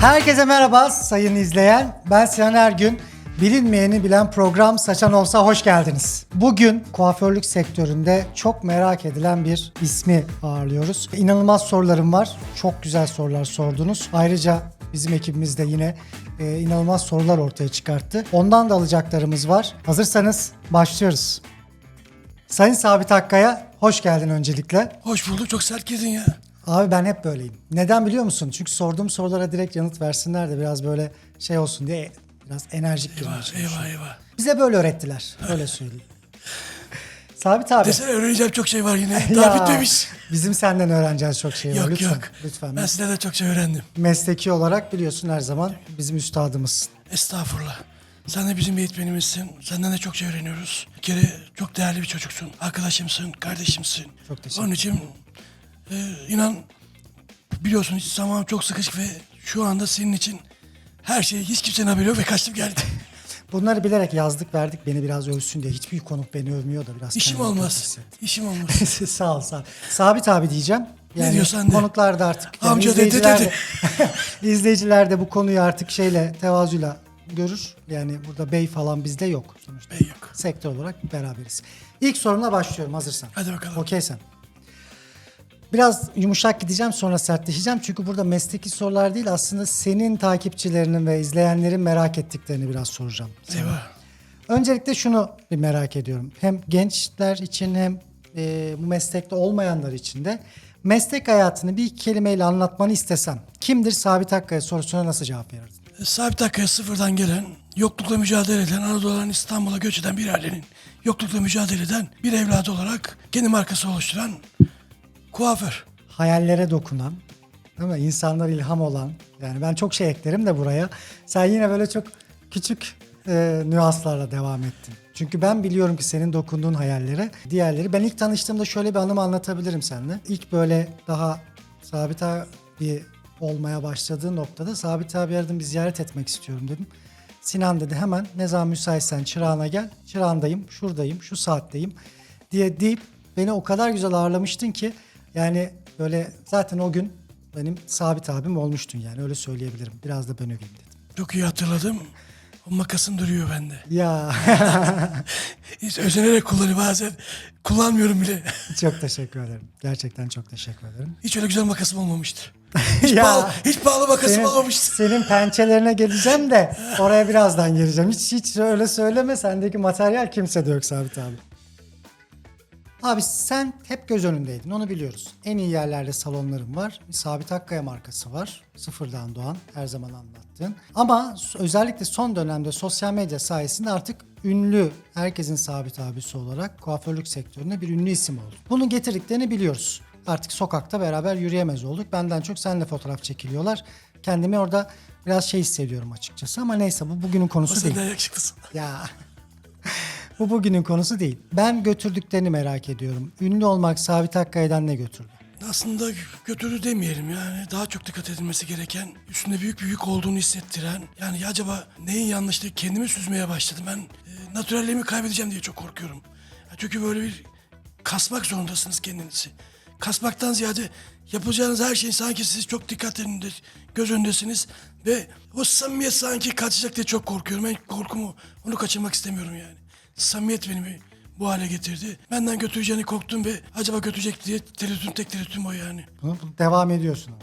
Herkese merhaba sayın izleyen. Ben Sinan Ergün. Bilinmeyeni bilen program Saçan Olsa hoş geldiniz. Bugün kuaförlük sektöründe çok merak edilen bir ismi ağırlıyoruz. İnanılmaz sorularım var. Çok güzel sorular sordunuz. Ayrıca bizim ekibimiz de yine e, inanılmaz sorular ortaya çıkarttı. Ondan da alacaklarımız var. Hazırsanız başlıyoruz. Sayın Sabit Hakkaya hoş geldin öncelikle. Hoş bulduk. Çok sert girdin ya. Abi ben hep böyleyim. Neden biliyor musun? Çünkü sorduğum sorulara direkt yanıt versinler de biraz böyle şey olsun diye biraz enerjik girmeye çalışıyorum. eyvah eyvah. Bize böyle öğrettiler. Öyle söyleyeyim. Sabit abi. Desene öğreneceğim çok şey var yine. Daha Ya, bitmemiş. Bizim senden öğreneceğiz çok şey var. Yok lütfen. yok. Lütfen. Ben sizden de çok şey öğrendim. Mesleki olarak biliyorsun her zaman bizim üstadımızsın. Estağfurullah. Sen de bizim eğitmenimizsin. Senden de çok şey öğreniyoruz. Bir kere çok değerli bir çocuksun. Arkadaşımsın, kardeşimsin. Çok teşekkür Onun için e, inan biliyorsun hiç zamanım çok sıkışık ve şu anda senin için her şey hiç kimsenin haberi yok ve kaçtım geldim. Bunları bilerek yazdık verdik beni biraz övsün diye. Hiçbir konuk beni övmüyor da biraz. İşim olmaz. İşim olmaz. sağ ol sağ ol. Sabit abi diyeceğim. Yani diyorsan de. Konuklar da artık. Yani Amca dedi, dedi. de- izleyiciler de bu konuyu artık şeyle tevazuyla görür. Yani burada bey falan bizde yok. Sonuçta Bey yok. sektör olarak beraberiz. İlk sorumla başlıyorum hazırsan. Hadi bakalım. Okeysen. Biraz yumuşak gideceğim sonra sertleşeceğim. Çünkü burada mesleki sorular değil aslında senin takipçilerinin ve izleyenlerin merak ettiklerini biraz soracağım. Eyvah. Öncelikle şunu bir merak ediyorum. Hem gençler için hem e, bu meslekte olmayanlar için de meslek hayatını bir kelimeyle anlatmanı istesem kimdir Sabit Hakkaya sorusuna nasıl cevap verirdin? Sabit Hakkı'ya sıfırdan gelen, yoklukla mücadele eden, Anadolu'dan İstanbul'a göç eden bir ailenin yoklukla mücadele eden bir evladı olarak kendi markası oluşturan kuaför. Hayallere dokunan, mi? İnsanlar ilham olan. Yani ben çok şey eklerim de buraya. Sen yine böyle çok küçük e, nüanslarla devam ettin. Çünkü ben biliyorum ki senin dokunduğun hayallere diğerleri. Ben ilk tanıştığımda şöyle bir anımı anlatabilirim seninle. İlk böyle daha Sabit abi olmaya başladığı noktada Sabit abi aradım bir ziyaret etmek istiyorum dedim. Sinan dedi hemen ne zaman müsaitsen çırağına gel. Çırağındayım, şuradayım, şu saatteyim diye deyip beni o kadar güzel ağırlamıştın ki yani böyle zaten o gün benim Sabit abim olmuştun yani öyle söyleyebilirim. Biraz da ben öveyim dedim. Çok iyi hatırladım. O makasım duruyor bende. Ya Hiç özenerek kullanıyor bazen. Kullanmıyorum bile. çok teşekkür ederim. Gerçekten çok teşekkür ederim. Hiç öyle güzel makasım olmamıştır. Hiç, Ya. pahalı, hiç pahalı makasım Senin, olmamıştır. senin pençelerine geleceğim de oraya birazdan geleceğim. Hiç hiç öyle söyleme. Sendeki materyal kimse de yok Sabit abi. Abi sen hep göz önündeydin onu biliyoruz. En iyi yerlerde salonlarım var. Sabit Hakkaya markası var. Sıfırdan doğan her zaman anlattığın. Ama özellikle son dönemde sosyal medya sayesinde artık ünlü, herkesin sabit abisi olarak kuaförlük sektöründe bir ünlü isim oldu. Bunun getirdiklerini biliyoruz. Artık sokakta beraber yürüyemez olduk. Benden çok seninle fotoğraf çekiliyorlar. Kendimi orada biraz şey hissediyorum açıkçası ama neyse bu bugünün O konusu sen değil. yakışıklısın. Ya. Bu bugünün konusu değil. Ben götürdüklerini merak ediyorum. Ünlü olmak Sabit Hakkaya'dan ne götürdü? Aslında götürü demeyelim yani. Daha çok dikkat edilmesi gereken, üstünde büyük bir yük olduğunu hissettiren. Yani ya acaba neyin yanlışlığı kendimi süzmeye başladım. Ben e, natürelliğimi kaybedeceğim diye çok korkuyorum. Çünkü böyle bir kasmak zorundasınız kendinizi. Kasmaktan ziyade yapacağınız her şeyin sanki siz çok dikkatlerinde, göz öndesiniz. Ve o samimiyet sanki kaçacak diye çok korkuyorum. Ben korkumu, onu kaçırmak istemiyorum yani. Samimiyet beni bu hale getirdi. Benden götüreceğini korktum ve acaba götürecek diye tereddütüm tek tereddütüm o yani. Devam ediyorsun ama.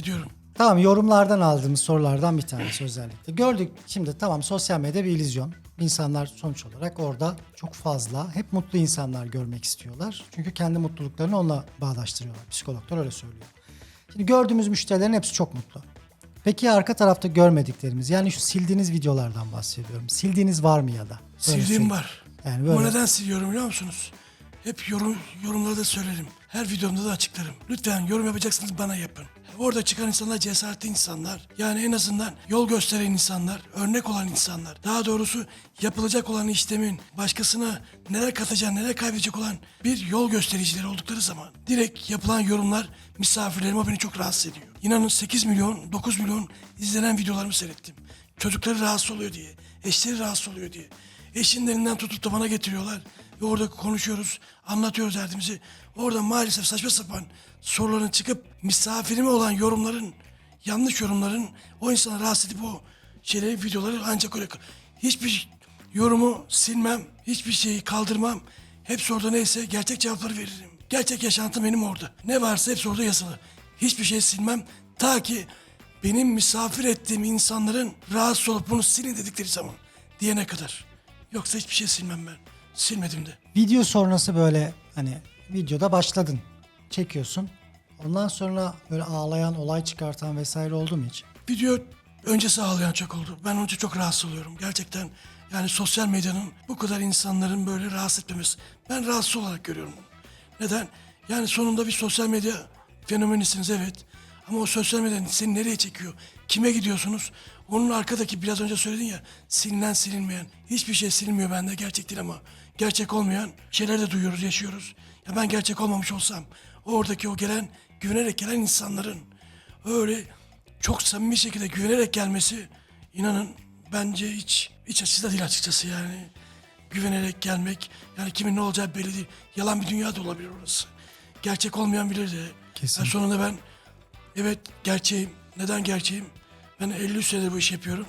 Ediyorum. Tamam yorumlardan aldığımız sorulardan bir tanesi özellikle. Gördük şimdi tamam sosyal medya bir illüzyon. İnsanlar sonuç olarak orada çok fazla hep mutlu insanlar görmek istiyorlar. Çünkü kendi mutluluklarını onunla bağdaştırıyorlar. Psikologlar öyle söylüyor. Şimdi gördüğümüz müşterilerin hepsi çok mutlu. Peki arka tarafta görmediklerimiz yani şu sildiğiniz videolardan bahsediyorum. Sildiğiniz var mı ya da? Sildiğim söyleyeyim. var. Yani böyle neden siliyorum biliyor musunuz? Hep yorum, yorumlarda söylerim. Her videomda da açıklarım. Lütfen yorum yapacaksınız bana yapın. Orada çıkan insanlar cesaretli insanlar. Yani en azından yol gösteren insanlar, örnek olan insanlar. Daha doğrusu yapılacak olan işlemin başkasına neler katacak, neler kaybedecek olan bir yol göstericileri oldukları zaman direkt yapılan yorumlar misafirlerim o beni çok rahatsız ediyor. İnanın 8 milyon, 9 milyon izlenen videolarımı seyrettim. Çocukları rahatsız oluyor diye, eşleri rahatsız oluyor diye. Eşinin elinden tutup da bana getiriyorlar. Orada konuşuyoruz, anlatıyoruz derdimizi. Orada maalesef saçma sapan soruların çıkıp misafirime olan yorumların yanlış yorumların o insanı rahatsız edip o şeyleri, videoları ancak öyle... Hiçbir yorumu silmem, hiçbir şeyi kaldırmam. Hepsi orada neyse gerçek cevapları veririm. Gerçek yaşantım benim orada. Ne varsa hepsi orada yazılı. Hiçbir şey silmem. Ta ki benim misafir ettiğim insanların rahatsız olup bunu silin dedikleri zaman diyene kadar. Yoksa hiçbir şey silmem ben. Silmedim de. Video sonrası böyle hani videoda başladın. Çekiyorsun. Ondan sonra böyle ağlayan, olay çıkartan vesaire oldu mu hiç? Video öncesi ağlayan çok oldu. Ben önce çok rahatsız oluyorum. Gerçekten yani sosyal medyanın bu kadar insanların böyle rahatsız etmemesi. Ben rahatsız olarak görüyorum bunu. Neden? Yani sonunda bir sosyal medya fenomenisiniz evet. Ama o sosyal medya seni nereye çekiyor? Kime gidiyorsunuz? Onun arkadaki biraz önce söyledin ya silinen silinmeyen. Hiçbir şey silinmiyor bende gerçek değil ama. Gerçek olmayan şeyler de duyuyoruz, yaşıyoruz. Ya ben gerçek olmamış olsam oradaki o gelen, güvenerek gelen insanların öyle çok samimi şekilde güvenerek gelmesi inanın bence hiç hiç açıda değil açıkçası yani. Güvenerek gelmek yani kimin ne olacağı belli değil. Yalan bir dünya da olabilir orası. Gerçek olmayan bilir de. Kesin. Yani sonunda ben evet gerçeğim. Neden gerçeğim? Ben 53 senedir bu işi yapıyorum.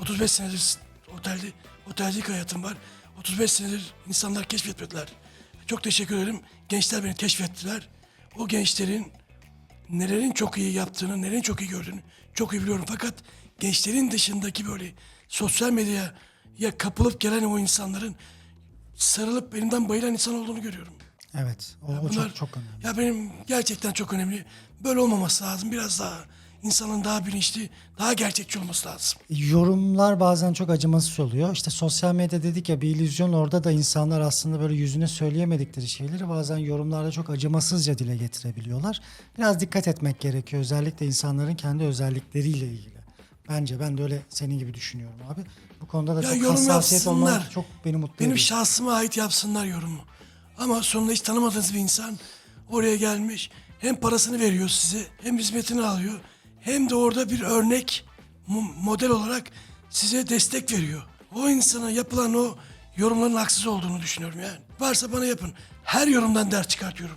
35 senedir otelde, otelcilik hayatım var. 35 senedir insanlar keşfetmediler. Çok teşekkür ederim. Gençler beni keşfettiler. O gençlerin nelerin çok iyi yaptığını, nelerin çok iyi gördüğünü çok iyi biliyorum. Fakat gençlerin dışındaki böyle sosyal medyaya ya kapılıp gelen o insanların sarılıp elimden bayılan insan olduğunu görüyorum. Evet. O, o Bunlar- çok çok önemli. Ya benim gerçekten çok önemli. Böyle olmaması lazım. Biraz daha insanın daha bilinçli, daha gerçekçi olması lazım. Yorumlar bazen çok acımasız oluyor. İşte sosyal medya dedik ya bir illüzyon orada da insanlar aslında böyle yüzüne söyleyemedikleri şeyleri bazen yorumlarda çok acımasızca dile getirebiliyorlar. Biraz dikkat etmek gerekiyor özellikle insanların kendi özellikleriyle ilgili. Bence ben de öyle senin gibi düşünüyorum abi. Bu konuda da Ya çok yorum hassasiyet yapsınlar. çok beni mutlu Benim ediyor. şahsıma ait yapsınlar yorumu. Ama sonunda hiç tanımadığınız bir insan oraya gelmiş. Hem parasını veriyor size, hem hizmetini alıyor. Hem de orada bir örnek mo- model olarak size destek veriyor. O insana yapılan o yorumların haksız olduğunu düşünüyorum yani. Varsa bana yapın. Her yorumdan ders çıkartıyorum.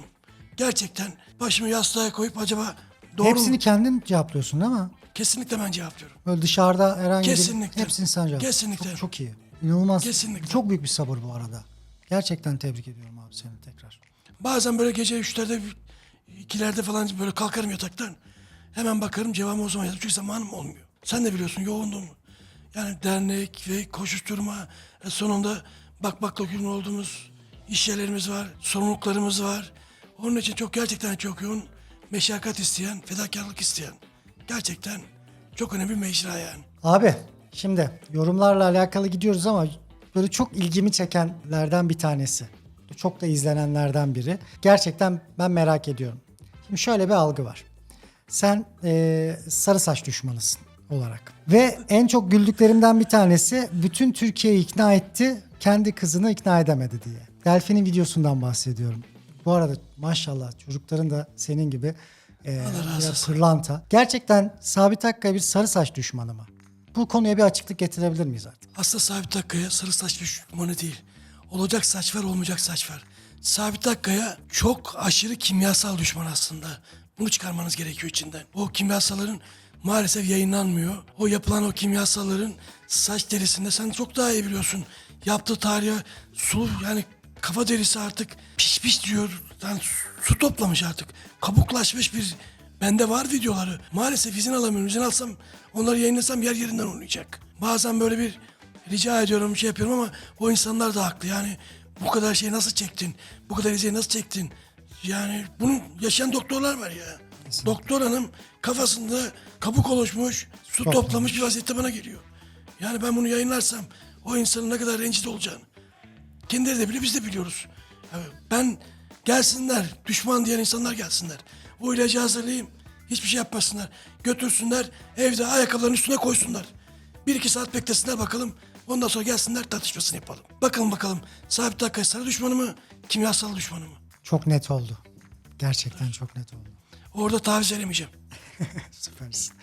Gerçekten başımı yastığa koyup acaba doğru mu? Hepsini kendin cevaplıyorsun değil mi? Kesinlikle ben cevaplıyorum. Böyle dışarıda herhangi Kesinlikle. bir hepsini sen cevaplıyorsun. Kesinlikle. Çok, çok iyi. İnanılmaz. Kesinlikle. Çok büyük bir sabır bu arada. Gerçekten tebrik ediyorum abi seni tekrar. Bazen böyle gece üçlerde, ikilerde falan böyle kalkarım yataktan. Hemen bakarım cevabımı o zaman yazarım. Çünkü zamanım olmuyor. Sen de biliyorsun yoğundum. Yani dernek ve koşuşturma. e, sonunda bakmakla yükümlü olduğumuz iş yerlerimiz var. Sorumluluklarımız var. Onun için çok gerçekten çok yoğun. Meşakkat isteyen, fedakarlık isteyen. Gerçekten çok önemli bir mecra yani. Abi şimdi yorumlarla alakalı gidiyoruz ama böyle çok ilgimi çekenlerden bir tanesi. Çok da izlenenlerden biri. Gerçekten ben merak ediyorum. Şimdi şöyle bir algı var. Sen eee, sarı saç düşmanısın olarak. Ve en çok güldüklerimden bir tanesi bütün Türkiye'yi ikna etti, kendi kızını ikna edemedi diye. Delfin'in videosundan bahsediyorum. Bu arada maşallah çocukların da senin gibi razı biraz pırlanta. Gerçekten Sabit Akkaya bir sarı saç düşmanı mı? Bu konuya bir açıklık getirebilir miyiz artık? Aslında Sabit Akkaya sarı saç düşmanı değil. Olacak saç var, olmayacak saç var. Sabit Akkaya çok aşırı kimyasal düşman aslında. Bunu çıkarmanız gerekiyor içinden. O kimyasalların maalesef yayınlanmıyor. O yapılan o kimyasalların saç derisinde sen çok daha iyi biliyorsun. Yaptığı tarihe su yani kafa derisi artık piş piş diyor. Yani su- toplamış artık. Kabuklaşmış bir Bende var videoları. Maalesef izin alamıyorum. İzin alsam onları yayınlasam yer yerinden oynayacak. Bazen böyle bir rica ediyorum şey yapıyorum ama o insanlar da haklı. Yani bu kadar şey nasıl çektin? Bu kadar izleyi nasıl çektin? Yani bunu yaşayan doktorlar var ya. Doktor hanım kafasında kabuk oluşmuş, su Toplamış. toplamış bir vaziyette bana geliyor. Yani ben bunu yayınlarsam o insanın ne kadar rencide olacağını Kendileri de bile biz de biliyoruz. Yani ben gelsinler, düşman diyen insanlar gelsinler. O ilacı hazırlayayım, hiçbir şey yapmasınlar. Götürsünler, evde ayakkabıların üstüne koysunlar. Bir iki saat beklesinler bakalım. Ondan sonra gelsinler tartışmasını yapalım. Bakalım bakalım sabit dakika sarı düşmanı mı, kimyasal düşmanı mı? Çok net oldu. Gerçekten çok net oldu. Orada taviz veremeyeceğim. Süpersin.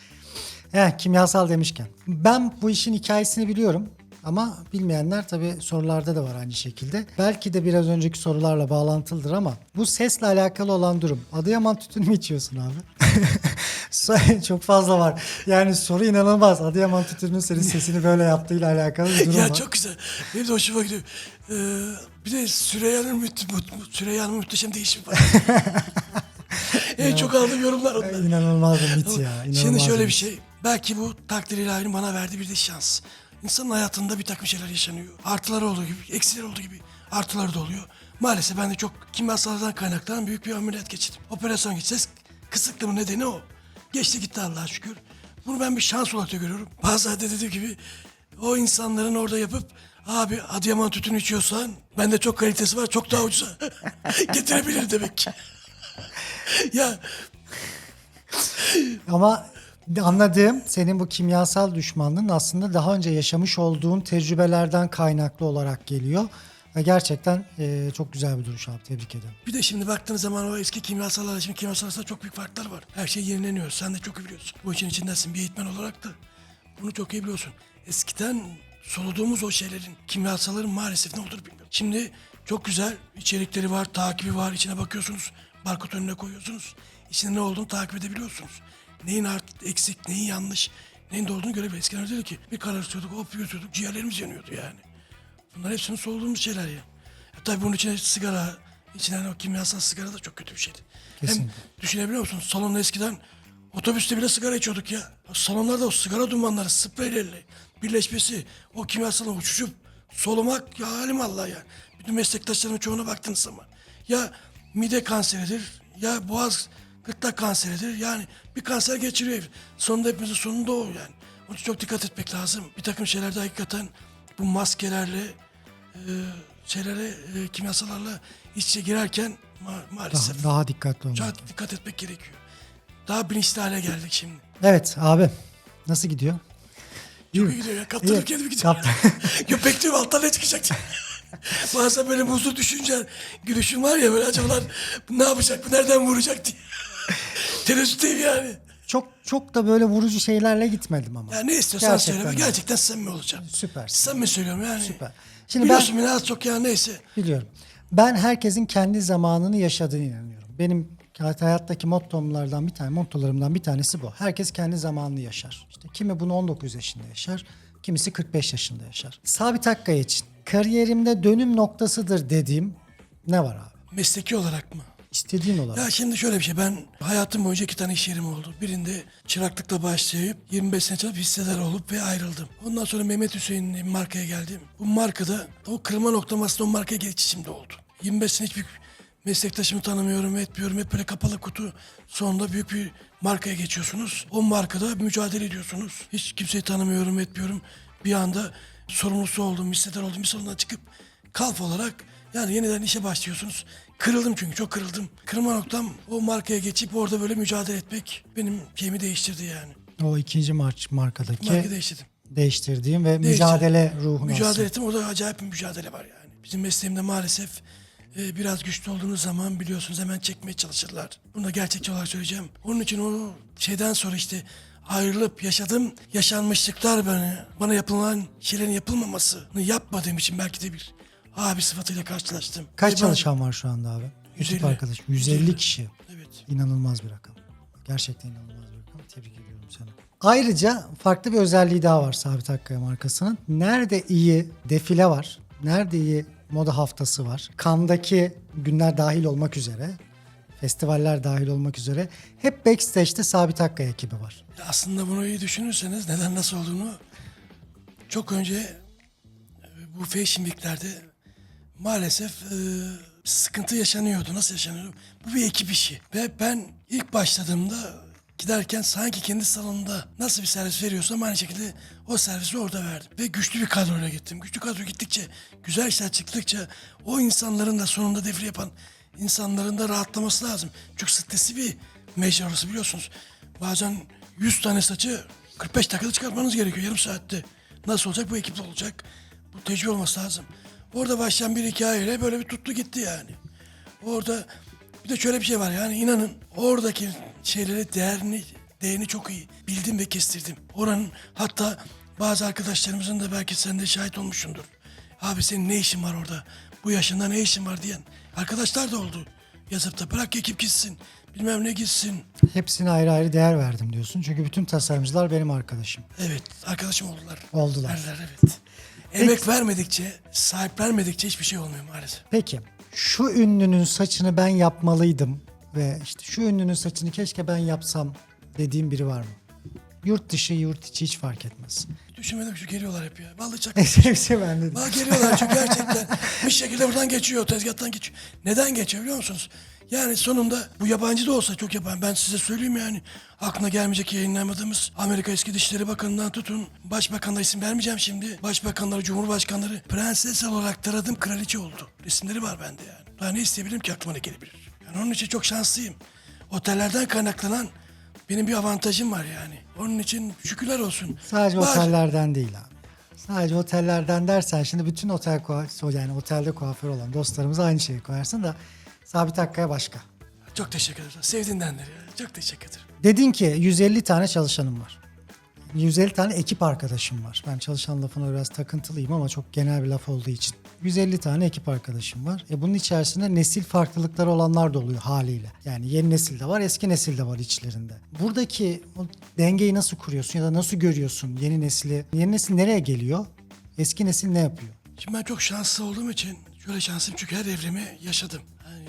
Evet, kimyasal demişken. Ben bu işin hikayesini biliyorum. Ama bilmeyenler tabii sorularda da var aynı şekilde. Belki de biraz önceki sorularla bağlantılıdır ama bu sesle alakalı olan durum. Adıyaman tütünü mü içiyorsun abi? Çok fazla var. Yani soru inanılmaz. Adıyaman Tütün'ün senin sesini böyle yaptığıyla alakalı bir durum ya var. çok güzel. Benim de hoşuma gidiyor. Ee, bir de Süreyya'nın müth- mu- Süreyya'nın muhteşem değişimi var. en çok aldığım yorumlar onlar. İnanılmaz bir mit ya. inanılmaz Şimdi şöyle bir şey. Belki bu takdir ilahinin bana verdiği bir de şans. İnsanın hayatında bir takım şeyler yaşanıyor. Artıları olduğu gibi, eksileri olduğu gibi artıları da oluyor. Maalesef ben de çok kimyasallardan kaynaklanan büyük bir ameliyat geçirdim. Operasyon geçeceğiz. Kısıklığımın nedeni o. Geçti gitti Allah'a şükür. Bunu ben bir şans olarak da görüyorum. Bazen de dediğim gibi o insanların orada yapıp abi Adıyaman tütün içiyorsan bende çok kalitesi var çok daha ucuza getirebilirim demek ki. ya Ama anladığım senin bu kimyasal düşmanlığın aslında daha önce yaşamış olduğun tecrübelerden kaynaklı olarak geliyor. Ve gerçekten e, çok güzel bir duruş abi. Tebrik ederim. Bir de şimdi baktığınız zaman o eski kimyasallarla şimdi kimyasal arasında çok büyük farklar var. Her şey yenileniyor. Sen de çok iyi biliyorsun. Bu işin içindesin bir eğitmen olarak da. Bunu çok iyi biliyorsun. Eskiden soluduğumuz o şeylerin, kimyasalların maalesef ne olur bilmiyorum. Şimdi çok güzel içerikleri var, takibi var. İçine bakıyorsunuz, barkod önüne koyuyorsunuz. İçinde ne olduğunu takip edebiliyorsunuz. Neyin art, eksik, neyin yanlış, neyin doğru olduğunu görebiliyoruz. Eskiden öyle ki. Bir karartıyorduk, hop yutuyorduk, ciğerlerimiz yanıyordu yani. Bunlar hepsini soluduğumuz şeyler ya. E tabii bunun içine sigara, içinden o kimyasal sigara da çok kötü bir şeydi. Hem Kesinlikle. düşünebiliyor musun? Salonda eskiden otobüste bile sigara içiyorduk ya. Salonlarda o sigara dumanları spreylerle birleşmesi, o kimyasalın uçuşup solumak ya halim Allah ya. Bütün meslektaşlarımın çoğuna baktığınız zaman. Ya mide kanseridir, ya boğaz gırtlak kanseridir. Yani bir kanser geçiriyor. Sonunda hepimizin sonunda o yani. Onun için çok dikkat etmek lazım. Bir takım şeylerde hakikaten bu maskelerle şeylere e, kimyasallarla iç içe girerken ma- Daha, maalesef daha dikkatli olmak. çok dikkat etmek gerekiyor. Daha bilinçli hale geldik şimdi. Evet abi. Nasıl gidiyor? Çok iyi gidiyor ya. Kaptırdım İyi. kendimi gidiyor. Ya bekliyorum alttan ne çıkacak. Bazen böyle muzlu düşünce gülüşüm var ya böyle acaba bu ne yapacak bu nereden vuracak diye. Tereddütteyim yani. Çok çok da böyle vurucu şeylerle gitmedim ama. Ya ne istiyorsan Gerçekten söyle. öyle. Gerçekten samimi olacağım. Süpersin. Samimi söylüyorum yani. Süper. Şimdi Biliyorsun ben beni az çok ya neyse. biliyorum. Ben herkesin kendi zamanını yaşadığını inanıyorum. Benim hayattaki mottomlardan bir tane, mottolarımdan bir tanesi bu. Herkes kendi zamanını yaşar. İşte kimi bunu 19 yaşında yaşar, kimisi 45 yaşında yaşar. Sabit Akkaya için kariyerimde dönüm noktasıdır dediğim ne var abi? Mesleki olarak mı? İstediğin olarak. Ya şimdi şöyle bir şey ben hayatım boyunca iki tane iş yerim oldu. Birinde çıraklıkla başlayıp 25 sene çalışıp hissedar olup ve ayrıldım. Ondan sonra Mehmet Hüseyin'le bir markaya geldim. Bu markada o kırma noktam aslında o markaya geçişimde oldu. 25 sene hiçbir meslektaşımı tanımıyorum, etmiyorum. Hep böyle kapalı kutu. Sonunda büyük bir markaya geçiyorsunuz. O markada mücadele ediyorsunuz. Hiç kimseyi tanımıyorum, etmiyorum. Bir anda sorumlusu oldum, hissedar oldum. Bir salondan çıkıp kalf olarak yani yeniden işe başlıyorsunuz. Kırıldım çünkü çok kırıldım. Kırılma noktam o markaya geçip orada böyle mücadele etmek benim şeyimi değiştirdi yani. O ikinci mark markadaki Marka değiştirdim. değiştirdiğim ve Değiştirdim. mücadele ruhunu Mücadele ettim. Orada acayip bir mücadele var yani. Bizim mesleğimde maalesef e, biraz güçlü olduğunuz zaman biliyorsunuz hemen çekmeye çalışırlar. Bunu da gerçekçi olarak söyleyeceğim. Onun için o şeyden sonra işte ayrılıp yaşadım. Yaşanmışlıklar bana, bana yapılan şeylerin yapılmamasını yapmadığım için belki de bir abi sıfatıyla karşılaştım. Kaç Ve çalışan var şu anda abi? 150. Ekip arkadaş. 150 150. kişi. Evet. İnanılmaz bir rakam. Gerçekten inanılmaz bir rakam. Tebrik ediyorum seni. Ayrıca farklı bir özelliği daha var Sabit Akkaya markasının. Nerede iyi defile var, nerede iyi moda haftası var, Kandaki günler dahil olmak üzere, festivaller dahil olmak üzere hep backstage'de Sabit Akkaya ekibi var. Aslında bunu iyi düşünürseniz neden nasıl olduğunu çok önce bu Fashion Week'lerde maalesef e, sıkıntı yaşanıyordu. Nasıl yaşanıyordu? Bu bir ekip işi. Ve ben ilk başladığımda giderken sanki kendi salonunda nasıl bir servis veriyorsam aynı şekilde o servisi orada verdim. Ve güçlü bir kadroyla gittim. Güçlü kadro gittikçe, güzel işler çıktıkça o insanların da sonunda defile yapan insanların da rahatlaması lazım. Çok stresli bir mecra orası biliyorsunuz. Bazen 100 tane saçı 45 dakikada çıkartmanız gerekiyor yarım saatte. Nasıl olacak bu ekiple olacak. Bu tecrübe olması lazım. Orada başlayan bir hikayeyle böyle bir tuttu gitti yani. Orada bir de şöyle bir şey var yani inanın oradaki şeylere değerini, değerini çok iyi bildim ve kestirdim. Oranın hatta bazı arkadaşlarımızın da belki sen de şahit olmuşsundur. Abi senin ne işin var orada? Bu yaşında ne işin var diyen arkadaşlar da oldu. Yazıp da bırak ekip gitsin. bilmem ne gitsin. Hepsine ayrı ayrı değer verdim diyorsun. Çünkü bütün tasarımcılar benim arkadaşım. Evet arkadaşım oldular. Oldular. Verdiler evet. Emek vermedikçe, sahip vermedikçe hiçbir şey olmuyor maalesef. Peki şu ünlünün saçını ben yapmalıydım ve işte şu ünlünün saçını keşke ben yapsam dediğim biri var mı? Yurt dışı, yurt içi hiç fark etmez. Düşünmedim şu geliyorlar hep ya. Vallahi çak. Hepsi bende. de. Bana geliyorlar çünkü gerçekten bir şekilde buradan geçiyor, tezgahtan geçiyor. Neden geçiyor biliyor musunuz? Yani sonunda bu yabancı da olsa çok yapan. Ben size söyleyeyim yani aklına gelmeyecek yayınlamadığımız Amerika Eski Dışişleri Bakanı'ndan tutun. Başbakanlar isim vermeyeceğim şimdi. Başbakanları, cumhurbaşkanları prenses olarak taradım kraliçe oldu. Resimleri var bende yani. Daha ne isteyebilirim ki aklıma ne gelebilir? Yani onun için çok şanslıyım. Otellerden kaynaklanan benim bir avantajım var yani. Onun için şükürler olsun. Sadece Bazı- otellerden değil abi. Sadece otellerden dersen şimdi bütün otel yani otelde kuaför olan dostlarımıza aynı şeyi koyarsın da Sabit Hakkı'ya başka. Çok teşekkür ederim. Sevdiğindendir ya. Çok teşekkür ederim. Dedin ki 150 tane çalışanım var. 150 tane ekip arkadaşım var. Ben çalışan lafına biraz takıntılıyım ama çok genel bir laf olduğu için. 150 tane ekip arkadaşım var. E bunun içerisinde nesil farklılıkları olanlar da oluyor haliyle. Yani yeni nesil de var, eski nesil de var içlerinde. Buradaki o dengeyi nasıl kuruyorsun ya da nasıl görüyorsun yeni nesili? Yeni nesil nereye geliyor? Eski nesil ne yapıyor? Şimdi ben çok şanslı olduğum için şöyle şanslıyım çünkü her evrimi yaşadım.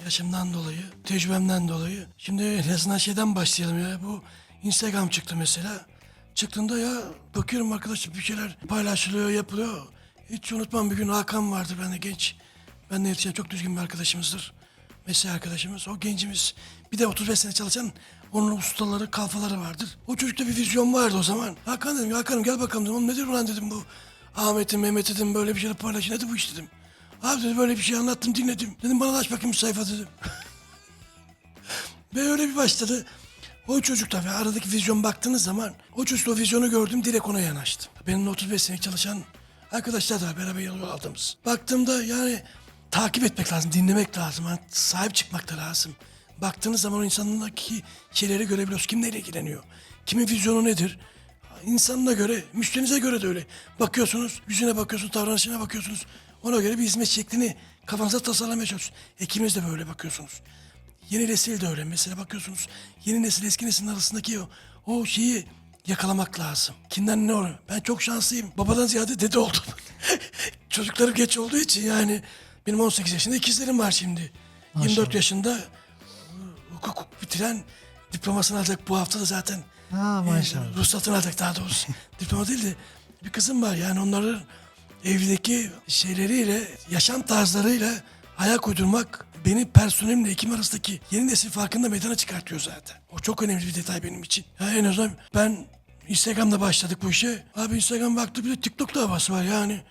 Yaşımdan dolayı, tecrübemden dolayı. Şimdi en şeyden başlayalım ya. Bu Instagram çıktı mesela. Çıktığında ya bakıyorum arkadaşlar bir şeyler paylaşılıyor, yapılıyor. Hiç unutmam bir gün Hakan vardı bende genç. Benden yetişen çok düzgün bir arkadaşımızdır. Mesleği arkadaşımız. O gencimiz bir de 35 sene çalışan onun ustaları, kalfaları vardır. O çocukta bir vizyon vardı o zaman. Hakan dedim, Hakan'ım gel bakalım dedim. Oğlum nedir ulan dedim bu. Ahmet'im, Mehmet dedim böyle bir şeyler paylaşın. Nedir bu iş dedim. Abi dedi böyle bir şey anlattım dinledim. Dedim bana aç bakayım bir sayfa dedim. Ve öyle bir başladı. O çocuk tabii aradaki vizyon baktığınız zaman o çocukta o vizyonu gördüm direkt ona yanaştım. Benimle 35 sene çalışan arkadaşlar da beraber yol aldığımız. Baktığımda yani takip etmek lazım, dinlemek lazım, hani sahip çıkmak da lazım. Baktığınız zaman o insanındaki şeyleri görebiliyorsunuz. Kim neyle ilgileniyor? Kimin vizyonu nedir? İnsanına göre, müşterinize göre de öyle. Bakıyorsunuz, yüzüne bakıyorsunuz, davranışına bakıyorsunuz. Ona göre bir hizmet şeklini kafanıza tasarlamaya çalışıyorsunuz. Ekibiniz de böyle bakıyorsunuz. Yeni nesil de öyle. Mesela bakıyorsunuz yeni nesil eski neslin arasındaki o, o şeyi yakalamak lazım. Kimden ne oluyor? Ben çok şanslıyım. Babadan ziyade dede oldum. Çocuklarım geç olduğu için yani benim 18 yaşında ikizlerim var şimdi. 24 yaşında e, hukuk bitiren diplomasını alacak bu hafta da zaten. Ha, e, maşallah. ruhsatını alacak daha doğrusu. Diploma değil de bir kızım var yani onların evdeki şeyleriyle, yaşam tarzlarıyla ayak uydurmak beni personelimle ekip arasındaki yeni nesil farkında meydana çıkartıyor zaten. O çok önemli bir detay benim için. Ya en azından ben Instagram'da başladık bu işe. Abi Instagram baktı bir de TikTok davası var yani.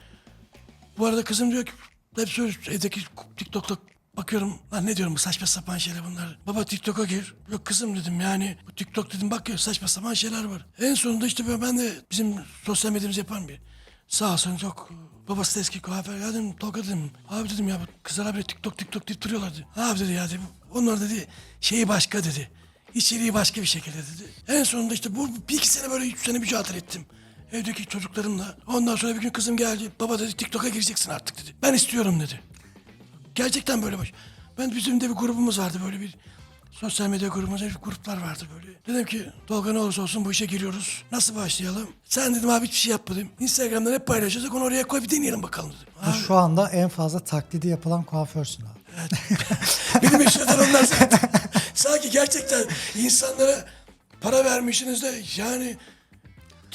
Bu arada kızım diyor ki hep söylüyor evdeki TikTok'ta bakıyorum lan ne diyorum bu saçma sapan şeyler bunlar. Baba TikTok'a gir. Yok kızım dedim yani bu TikTok dedim bak saçma sapan şeyler var. En sonunda işte ben de bizim sosyal medyamızı yapan bir sağ olsun çok babası eski kuaför ya dedim Tolga dedim abi dedim ya bu kızlar abi TikTok TikTok deyip duruyorlardı. Abi dedi ya dedim onlar dedi şeyi başka dedi. İçeriği başka bir şekilde dedi. En sonunda işte bu bir iki sene böyle üç sene mücadele ettim. Evdeki çocuklarımla. Ondan sonra bir gün kızım geldi. Baba dedi TikTok'a gireceksin artık dedi. Ben istiyorum dedi. Gerçekten böyle baş. Ben bizim de bir grubumuz vardı böyle bir sosyal medya grubumuz, hep gruplar vardı böyle. Dedim ki Tolga ne olursa olsun bu işe giriyoruz. Nasıl başlayalım? Sen dedim abi hiçbir şey yapma dedim. Instagram'dan hep paylaşacağız. Onu oraya koy bir deneyelim bakalım dedim. Abi, Şu anda en fazla taklidi yapılan kuaförsün abi. benim işlerden onlar zaten. Sanki gerçekten insanlara para vermişsiniz de yani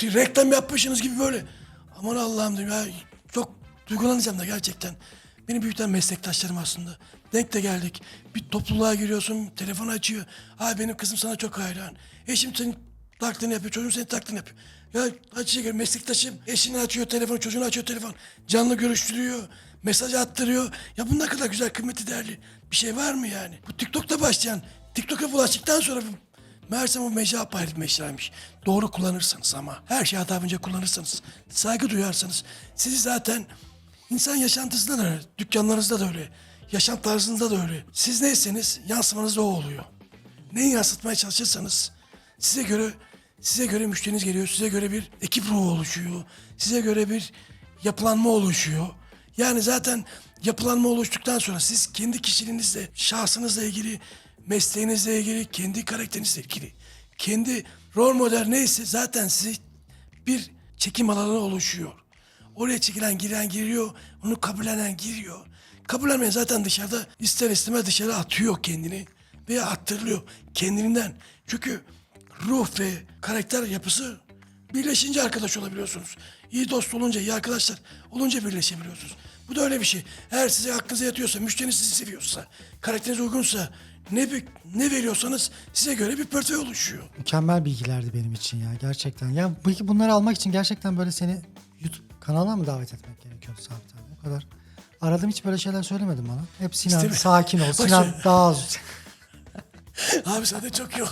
reklam yapmışsınız gibi böyle. Aman Allah'ım dedim ya çok duygulanacağım da gerçekten. Beni büyüten meslektaşlarım aslında. Denk de geldik. Bir topluluğa giriyorsun, telefon açıyor. Abi benim kızım sana çok hayran. Eşim senin taklidini yapıyor, çocuğum senin taklidini yapıyor. Ya açıyor gel meslektaşım. Eşini açıyor telefon, çocuğunu açıyor telefon. Canlı görüştürüyor, mesaj attırıyor. Ya bu ne kadar güzel, kıymeti değerli bir şey var mı yani? Bu TikTok'ta başlayan, TikTok'a bulaştıktan sonra Meğersem o mecra apayrı bir mecraymış. Doğru kullanırsanız ama her şeyi adabınca kullanırsanız, saygı duyarsanız sizi zaten insan yaşantısında da dükkanlarınızda da öyle, yaşam tarzınızda da öyle. Siz neyseniz yansımanız da o oluyor. Neyi yansıtmaya çalışırsanız size göre size göre müşteriniz geliyor, size göre bir ekip ruhu oluşuyor, size göre bir yapılanma oluşuyor. Yani zaten yapılanma oluştuktan sonra siz kendi kişiliğinizle, şahsınızla ilgili mesleğinizle ilgili, kendi karakterinizle ilgili, kendi rol model neyse zaten size bir çekim alanı oluşuyor. Oraya çekilen giren giriyor, onu kabullenen giriyor. Kabullenmeyen zaten dışarıda ister istemez dışarı atıyor kendini veya attırılıyor kendinden. Çünkü ruh ve karakter yapısı birleşince arkadaş olabiliyorsunuz. İyi dost olunca, iyi arkadaşlar olunca birleşebiliyorsunuz. Bu da öyle bir şey. Eğer size aklınıza yatıyorsa, müşteriniz sizi seviyorsa, karakteriniz uygunsa, ne ne veriyorsanız size göre bir portföy oluşuyor. Mükemmel bilgilerdi benim için ya gerçekten. Ya peki bunları almak için gerçekten böyle seni YouTube kanalına mı davet etmek gerekiyordu Sabit abi? O kadar. Aradım hiç böyle şeyler söylemedin bana. Hep Sinan İstemi- sakin ol. Bak Sinan şimdi- daha az. Abi sen de çok ya.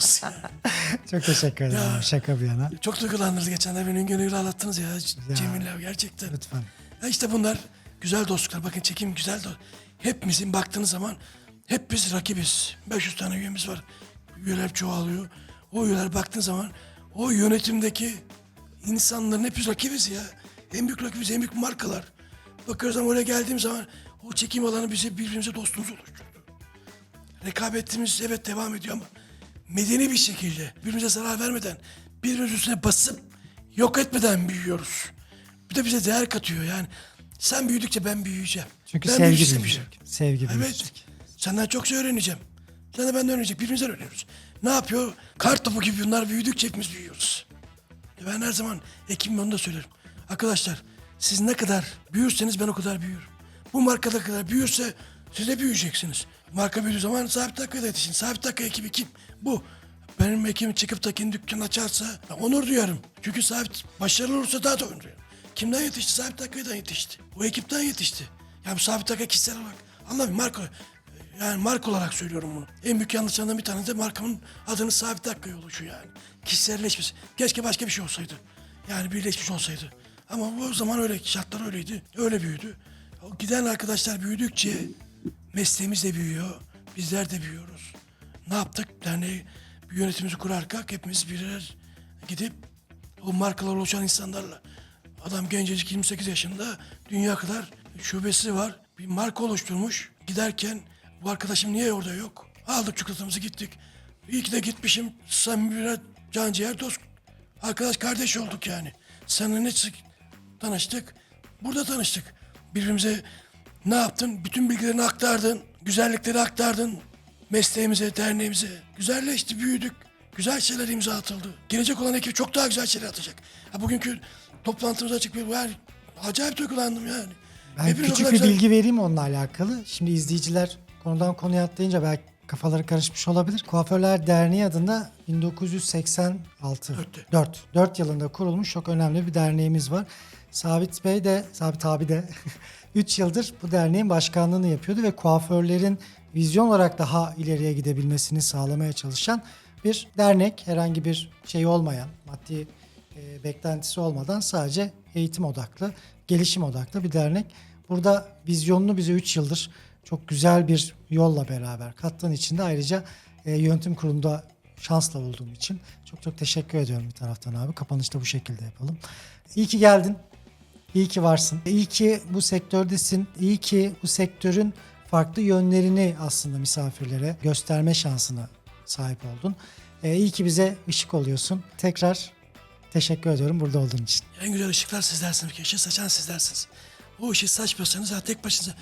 Çok teşekkür ederim. Ya. Şaka bir yana. Çok duygulandırdı geçenler beni gönül ağlattınız ya, Ya. Cemiller gerçekten. Lütfen. Ya işte bunlar güzel dostluklar. Bakın çekim güzel dost. Hepimizin baktığınız zaman hep biz rakibiz. 500 tane üyemiz var. Üyeler çoğalıyor. O üyeler baktığın zaman o yönetimdeki insanların hep biz rakibiz ya. En büyük rakibiz, en büyük markalar. Bakıyoruz ama oraya geldiğim zaman o çekim alanı bize birbirimize dostluğumuzu oluşturdu. Rekabetimiz evet devam ediyor ama medeni bir şekilde birbirimize zarar vermeden birbirimizin üstüne basıp yok etmeden büyüyoruz. Bir de bize değer katıyor yani. Sen büyüdükçe ben büyüyeceğim. Çünkü ben sevgi büyüyecek. Sevgi Evet. büyüyecek. Senden çok şey öğreneceğim. Sen de benden öğrenecek. Birbirimizden öğreniyoruz. Ne yapıyor? Kar topu gibi bunlar büyüdükçe hepimiz büyüyoruz. Ben her zaman ekibime onu da söylerim. Arkadaşlar siz ne kadar büyürseniz ben o kadar büyüyorum. Bu marka ne kadar büyürse siz de büyüyeceksiniz. Marka büyüdüğü zaman Sabit Dakika'da yetişin. Sabit Dakika ekibi kim? Bu. Benim ekibim çıkıp da kendi dükkanı açarsa ben onur duyarım. Çünkü Sabit başarılı olursa daha da onur duyarım. Kimden yetişti? Sabit Dakika'dan yetişti. O ekipten yetişti. Ya bu Sabit Dakika kişisel olarak. Anlamıyorum marka. Yani marka olarak söylüyorum bunu. En büyük yanlışlarından bir tanesi de markamın adını Sabit Dakika'ya oluşu yani. Kişiselleşmesi. Keşke başka bir şey olsaydı. Yani birleşmiş olsaydı. Ama o zaman öyle, şartlar öyleydi. Öyle büyüdü. Giden arkadaşlar büyüdükçe mesleğimiz de büyüyor. Bizler de büyüyoruz. Ne yaptık? Derneği bir yönetimimizi kurarken hepimiz birer gidip o markalar oluşan insanlarla adam gencecik 28 yaşında dünya kadar şubesi var. Bir marka oluşturmuş. Giderken bu arkadaşım niye orada yok? Aldık çikolatamızı gittik. İyi ki de gitmişim. Sen birer can ciğer dost. Arkadaş kardeş olduk yani. Seninle sık tanıştık. Burada tanıştık. Birbirimize ne yaptın? Bütün bilgilerini aktardın. Güzellikleri aktardın. Mesleğimize, derneğimize. Güzelleşti, büyüdük. Güzel şeyler imza atıldı. Gelecek olan ekip çok daha güzel şeyler atacak. Ha, bugünkü toplantımız açık bir yani acayip duygulandım yani. Ben Hepiniz küçük bir güzel- bilgi vereyim onunla alakalı. Şimdi izleyiciler konudan konuya atlayınca belki kafaları karışmış olabilir. Kuaförler Derneği adında 1986 Dörtte. 4 4 yılında kurulmuş çok önemli bir derneğimiz var. Sabit Bey de Sabit abi de 3 yıldır bu derneğin başkanlığını yapıyordu ve kuaförlerin vizyon olarak daha ileriye gidebilmesini sağlamaya çalışan bir dernek. Herhangi bir şey olmayan, maddi e, beklentisi olmadan sadece eğitim odaklı, gelişim odaklı bir dernek. Burada vizyonunu bize 3 yıldır çok güzel bir yolla beraber kattığın için de ayrıca e, yönetim kurulunda şansla olduğum için çok çok teşekkür ediyorum bir taraftan abi. Kapanışta bu şekilde yapalım. İyi ki geldin. İyi ki varsın. İyi ki bu sektördesin. İyi ki bu sektörün farklı yönlerini aslında misafirlere gösterme şansına sahip oldun. E, iyi ki bize ışık oluyorsun. Tekrar teşekkür ediyorum burada olduğun için. En güzel ışıklar sizlersiniz. Işığı saçan sizlersiniz. Bu ışığı saçmıyorsanız ha tek başınıza.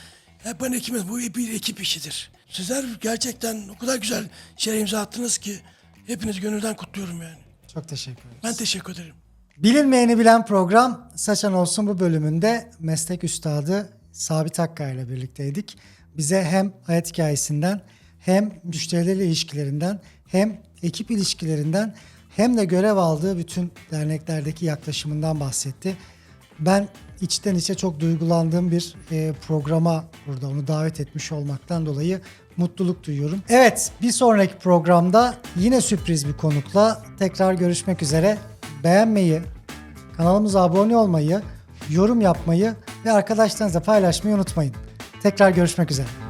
Hep ben ekibimiz. Bu bir ekip işidir. Sizler gerçekten o kadar güzel şeyler imza attınız ki hepiniz gönülden kutluyorum yani. Çok teşekkür ederim. Ben teşekkür ederim. Bilinmeyeni bilen program Saçan Olsun bu bölümünde meslek üstadı Sabit Hakka ile birlikteydik. Bize hem hayat hikayesinden hem müşterilerle ilişkilerinden hem ekip ilişkilerinden hem de görev aldığı bütün derneklerdeki yaklaşımından bahsetti. Ben içten içe çok duygulandığım bir e, programa burada onu davet etmiş olmaktan dolayı mutluluk duyuyorum. Evet bir sonraki programda yine sürpriz bir konukla tekrar görüşmek üzere. Beğenmeyi, kanalımıza abone olmayı, yorum yapmayı ve arkadaşlarınızla paylaşmayı unutmayın. Tekrar görüşmek üzere.